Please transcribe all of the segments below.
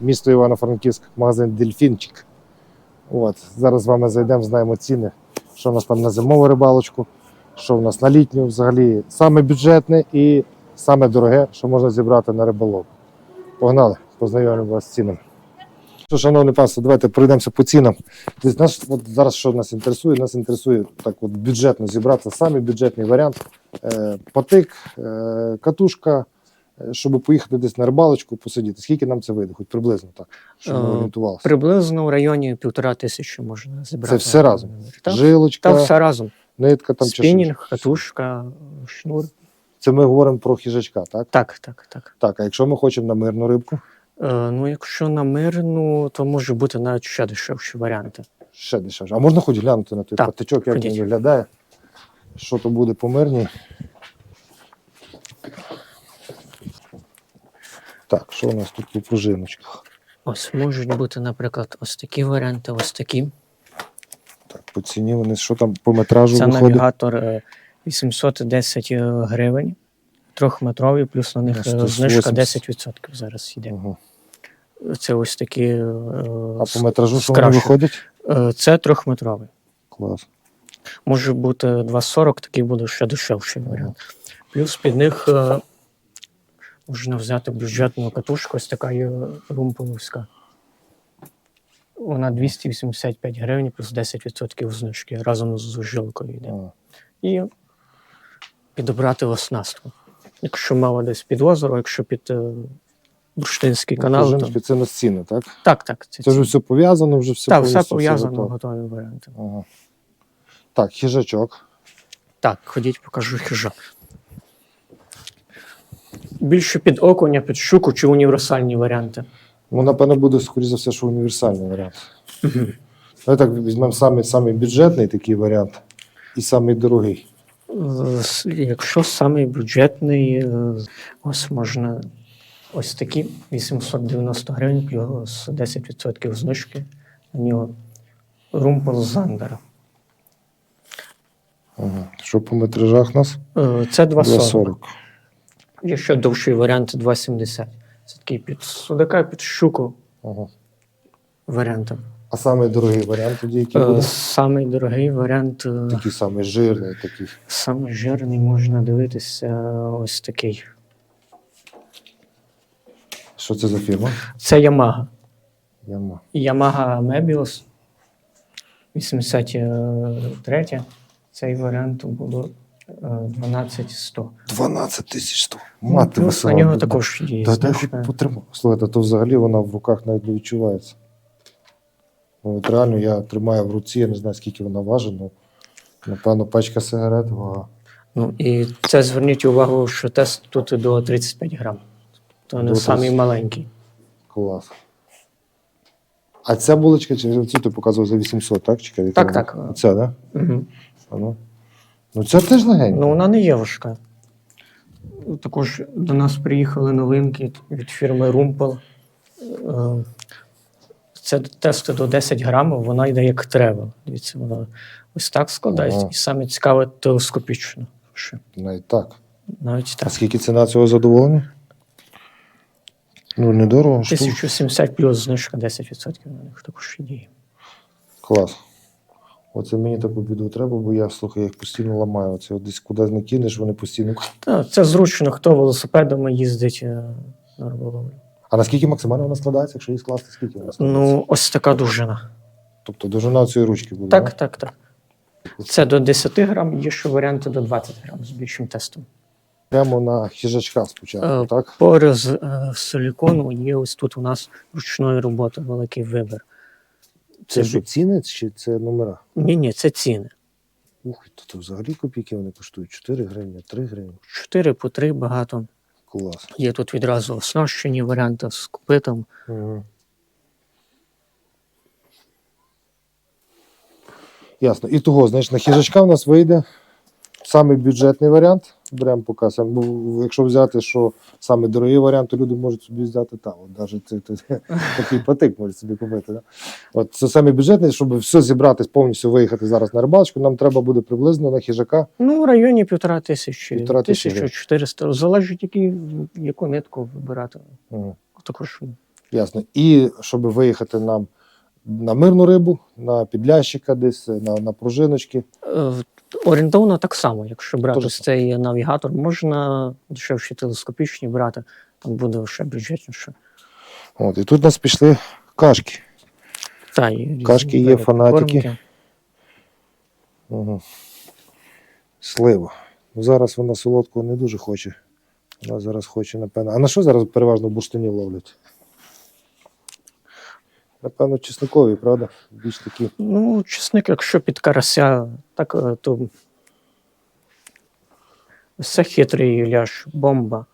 місто Івано-Франківськ, магазин Дельфінчик. От, зараз з вами зайдемо, знаємо ціни, що у нас там на зимову рибалочку, що в нас на літню взагалі саме бюджетне і саме дороге, що можна зібрати на риболов. Погнали, познайомимо вас з цінами. Що, шановне панство, давайте пройдемося по цінам. Тобто, нас, от зараз що нас інтересує? Нас інтересує так от бюджетно зібрати самий бюджетний варіант. Е, потик, е, катушка, щоб поїхати десь на рибалочку, посидіти. Скільки нам це вийде? Хоч приблизно так, щоб ми Е, орієнтувалися. Приблизно в районі півтора тисячі можна зібрати. Це все разом? Та, Жилочка, та все разом. нитка там Спінінг, катушка, шнур. Це ми говоримо про хижачка, так? Так, так, так. Так, а якщо ми хочемо на мирну рибку, Е, ну, якщо на мирну, то може бути навіть ще дешевші варіанти. ще дешевше. А можна хоч глянути на той Так, патичок, як ходіть. він виглядає? Що то буде по мирній? Так, що у нас тут по пружиночках? Ось можуть бути, наприклад, ось такі варіанти, ось такі. Так, по ціні вони що там по метражу Це виходить? навігатор е, 810 гривень, трьохметровий, плюс на них е, 180. знижка 10% зараз йде. Ага. Це ось такі. е, А по метражу що вони виходять? Е, Це трьохметровий. Клас. Може бути 2,40, такий буде ще дешевший варіант. Плюс під них е, можна взяти бюджетну катушку, ось така є румполовська. Вона 285 гривень плюс 10% знижки разом з жилкою йде. Ага. І підобрати оснастку. Якщо мало десь під озеро, якщо під е, бурштинський канал, то це на стіни, так? так, так. Це, Це вже все пов'язано, вже все так, все пов'язано, готові варіанти. Ага. Так, хижачок. Так, ходіть, покажу хижак. Більше під окуня, під щуку чи універсальні варіанти. Ну, напевно, буде, скоріше за все, що універсальний варіант. Давай так візьмемо самий, самий бюджетний такий варіант і самий дорогий. Якщо самий бюджетний, е, ось можна ось такі 890 гривень плюс 10% знижки. На нього румпел Зандера. Ага. Що по метражах у нас? Е, Це 2,40. 2,40. Якщо довший варіант 2,70. Це такий під судака, під щуку Ага. варіанти. А самий дорогий варіант тоді, який Е, буде? Самий дорогий варіант, е, Такий самий жирний, такий. самий жирний можна дивитися ось такий. Що це за фірма? Це Yamaha. Яма. Yamaha Mebius 83. Цей варіант було е, 12100. 12 тисяч сто. Ну, Мати Плюс на весела. нього також є. Та знижка. потримав. Слухайте, то взагалі вона в руках навіть не відчувається. Ну, от реально я тримаю в руці, я не знаю, скільки вона важить, ну, напевно, пачка сигарет, вага. Ну і це зверніть увагу, що тест тут до 35 грам. То не самий маленький. Клас. А ця булочка, чи цю ти показував за 800, так? Чекай, яка Так, вона? так. Да? Угу. А ну. Ну ця теж легенька. Ну, вона не є важка. Також до нас приїхали новинки від фірми Rumpel. Е, Це тести до 10 грамів, вона йде як тревел. Дивіться, вона ось так складається. Ага. І саме цікаве телескопічно. Навіть так. Навіть А так. скільки ціна цього задоволення? Ну, недорого. штука. 1070 плюс знижка 10% на них також діє. Клас. Оце мені таку біду треба, бо я слухай, я їх постійно ламаю. Оце десь куди не кинеш, вони постійно. Та, це зручно, хто велосипедами їздить е, на риболовлю. А наскільки максимально вона складається, якщо її скласти, скільки вона складається? Ну, ось така довжина. Тобто довжина цієї ручки буде. Так, так, так. Це до 10 грам, є ще варіанти до 20 грам з більшим тестом. Прямо на хижачка спочатку, Е, так? Поряд з е, силікону є ось тут у нас ручної роботи великий вибір. Це що, ціни чи це номера? Ні, ні, це ціни. Ух, то, то взагалі копійки вони коштують 4 гривні, 3 гривні. 4 по 3 багато. Клас. Є тут відразу оснащені варіанти з копитом. Угу. Ясно. І того, знаєш, на хижачка в нас вийде самий бюджетний варіант. Беремо поки сам. Бо якщо взяти, що самий дорогий варіант, то люди можуть собі взяти там. От навіть такий патик можуть собі купити. Да? От це самий бюджетний, щоб все зібрати, повністю виїхати зараз на рибалочку, нам треба буде приблизно на хижака. Ну, в районі півтора тисячі, Півтора тисячі 1400. Залежить, які, яку нитку вибирати. Угу. Також Ясно. І щоб виїхати нам на мирну рибу, на підлящика десь, на, на пружиночки. Орієнтовно так само, якщо брати Тоже ось цей навігатор, можна дешевші телескопічні брати, там буде ще бюджетніше. От, і тут у нас пішли кашки. Та, і Кашки є, фанатики. Угу. Слива. Ну, зараз вона солодкого не дуже хоче. Вона зараз хоче, напевно. А на що зараз переважно бурштині ловлять? Напевно, чесникові, правда? Більш такі. Ну, чесник, якщо під карася, так е, то все хитрий ляж, бомба.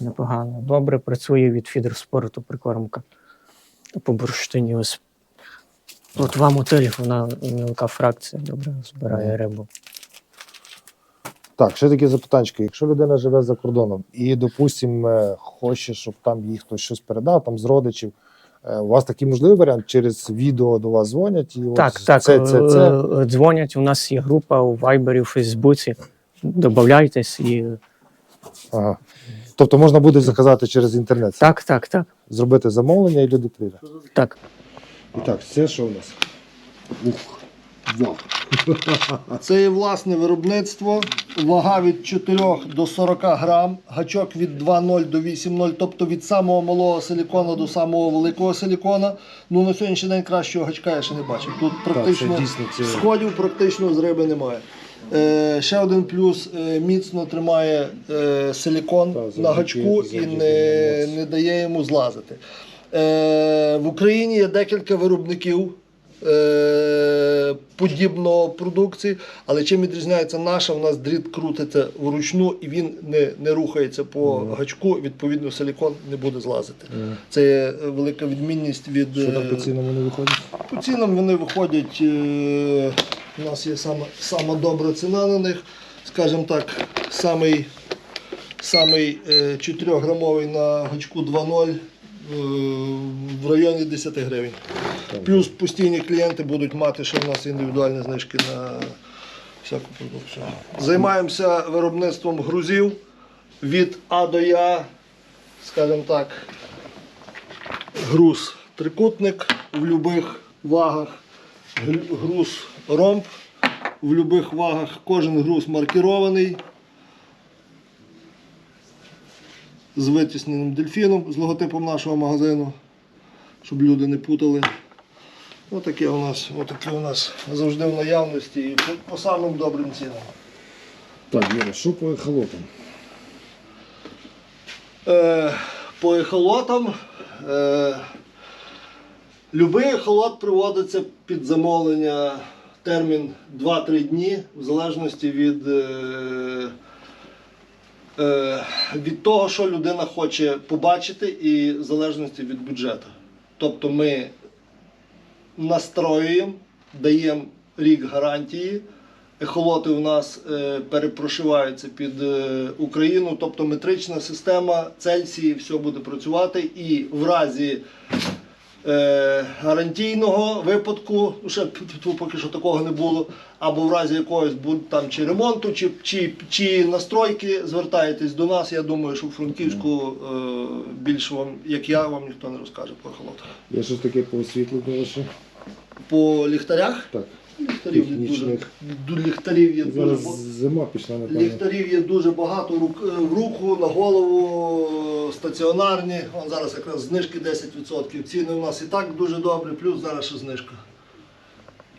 Непогано. Добре працює від фідерспорту прикормка. По бурштині ось. От вам мотелів вона мілка фракція добре збирає рибу. Так, ще таке запитання. Якщо людина живе за кордоном і, допустимо, хоче, щоб там їй хтось щось передав, там з родичів. Е, У вас такий можливий варіант через відео до вас дзвонять і Так, ось так. це, це, це. е, е, Дзвонять. У нас є група у Вайбері, у Фейсбуці. Добавляйтесь і Ага. Тобто можна буде заказати через інтернет, так, так, так. зробити замовлення і люди прийдуть. Так. І так, це що у нас? Ух, вау. Це є власне виробництво. Вага від 4 до 40 грам, гачок від 2,0 до 8,0, тобто від самого малого силікона до самого великого силікона. Ну на сьогоднішній день кращого гачка я ще не бачив. Тут практично це дійсно це- сходів практично з риби немає. Е, ще один плюс е, міцно тримає е, силікон Так, завдяки- на гачку і завдяки не, не дає йому злазити. Е, в Україні є декілька виробників подібного продукції, але чим відрізняється наша, у нас дріт крутиться вручну і він не, не рухається по гачку, відповідно, силікон не буде злазити. Це є велика відмінність від. Що там е, по цінам вони виходять? по цінам вони виходять. Е, у нас є сама, сама добра ціна на них. Скажімо так, самий, самий е, 4-грамовий на гачку 2.0 е, в районі 10 гривень. Плюс постійні клієнти будуть мати, що в нас індивідуальні знижки на всяку продукцію. Займаємося виробництвом грузів від А до Я, скажімо так, груз трикутник в будь-яких вагах, груз ромб в будь-яких вагах. Кожен груз маркірований з витісненим дельфіном, з логотипом нашого магазину, щоб люди не путали. Отаке у нас, отаке у нас завжди в наявності і по, по самим добрим цінам. Так, Юра, що по ехолотам? Е, по ехолотам. Е, любий ехолот приводиться під замовлення термін 2-3 дні, в залежності від, е, від того, що людина хоче побачити, і в залежності від бюджету. Тобто ми настроюємо, даємо рік гарантії. Ехолоти у нас е, перепрошиваються під е, Україну, тобто метрична система, Цельсії, все буде працювати. І в разі е, гарантійного випадку, ну ще поки що такого не було, або в разі якогось там чи ремонту, чи, чи, чи настройки, звертаєтесь до нас. Я думаю, що в Франківську е, більше вам, як я, вам ніхто не розкаже про холод. Я щось таке по освітленню лише? По ліхтарях Так. Ліхтарів є дуже, Технічних. ду- ліхтарів є дуже Зараз ба- зима пішла, напевно. ліхтарів є дуже багато рук, е, в руку, на голову, стаціонарні. Вон зараз якраз знижки 10%. Ціни у нас і так дуже добрі, плюс зараз ще знижка.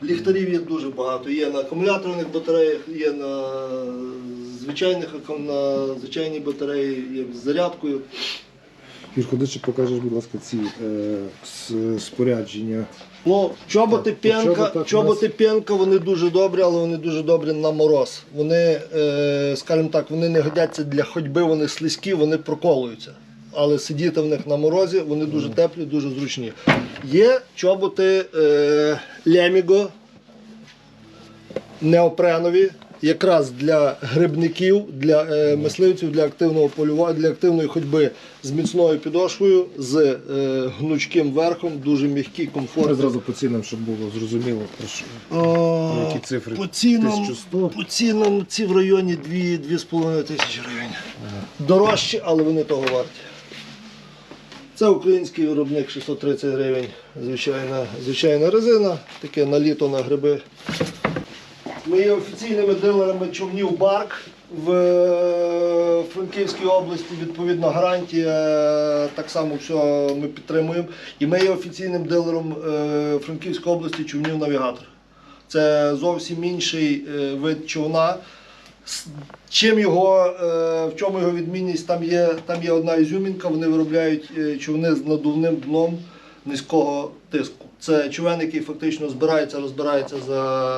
Ліхтарів є дуже багато. Є на акумуляторних батареях, є на звичайних акум- на звичайній батареї, є з зарядкою. Юр, ходи, ще покажеш, будь ласка, ці е, с- спорядження. Ну, чоботи Так, по п'янка, чоботах чоботи п'янка, вони дуже добрі, але вони дуже добрі на мороз. Вони, е, скажімо так, вони не годяться для ходьби, вони слизькі, вони проколуються. Але сидіти в них на морозі, вони дуже теплі, дуже зручні. Є чоботи е, Леміго, неопренові, якраз для грибників, для е, мисливців, для активного полювання, для активної ходьби з міцною підошвою, з е, гнучким верхом, дуже м'які, комфортні. зразу по цінам, щоб було зрозуміло. про що. О, Які цифри? По цінам, 1100? по цінам ці в районі 2-2,5 тисячі гривень. Дорожчі, але вони того варті. Це український виробник 630 гривень. Звичайна, звичайна резина, таке на літо на гриби. Ми є офіційними дилерами човнів Барк в е, Франківській області. Відповідно, гарантія так само все ми підтримуємо. І ми є офіційним дилером е, Франківської області човнів Навігатор. Це зовсім інший е, вид човна. Чим його, в чому його відмінність? Там є, там є одна ізюмінка, вони виробляють човни з надувним дном низького тиску. Це човен, який фактично збирається, розбирається за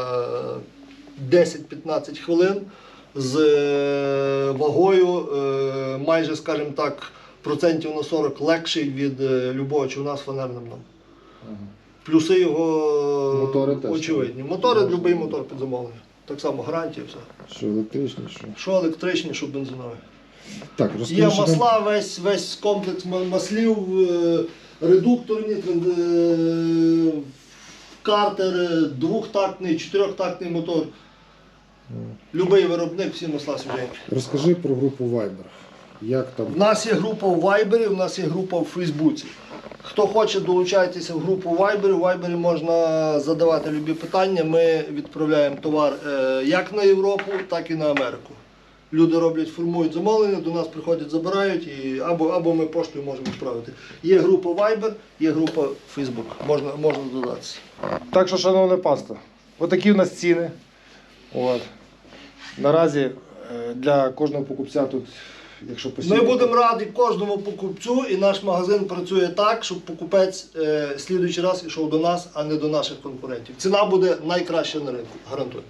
10-15 хвилин з е, вагою е, майже, скажімо так, процентів на 40 легший від е, любого човна з фанерним дном. Плюси його Мотори теж. очевидні. Мотори, будь-який мотор під замовлення. Так само гарантія, все. Що електричні, що. Що електричні, що бензинові. Так, Є розкажи, що там- масла, весь, весь комплекс ма- маслів, е, редукторні, е, картер, е, двохтактний, чотирьохтактний мотор. Любий виробник, всі масла свіженькі. Розкажи про групу Viber. Як там? В нас є група в Viber, в нас є група в Фейсбуці. Хто хоче долучайтеся в групу Viber, в Viber можна задавати любі питання. Ми відправляємо товар е, як на Європу, так і на Америку. Люди роблять, формують замовлення, до нас приходять, забирають, і або, або ми поштою можемо відправити. Є група Viber, є група Facebook. Можна, можна додатися. Так що, шановне панство, отакі в нас ціни. От. Наразі е, для кожного покупця тут, якщо Ми будемо раді кожному покупцю, і наш магазин працює так, щоб покупець е, слідуючий раз йшов до нас, а не до наших конкурентів. Ціна буде найкраща на ринку, гарантую.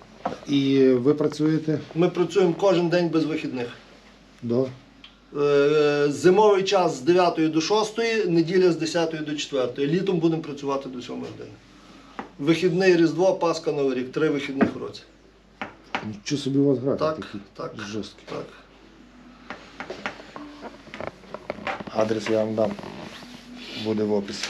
І ви працюєте Ми працюємо кожен день без вихідних. до. Е, Зимовий час з 9 до 6, неділя з 10 до 4. Літом будемо працювати до 7 години. Вихідний Різдво, Пасха, Новий рік. Три вихідних в році. Нічого собі у вас графік Так, такий так. жорсткий. Так. Адрес я вам дам. Буде в описі.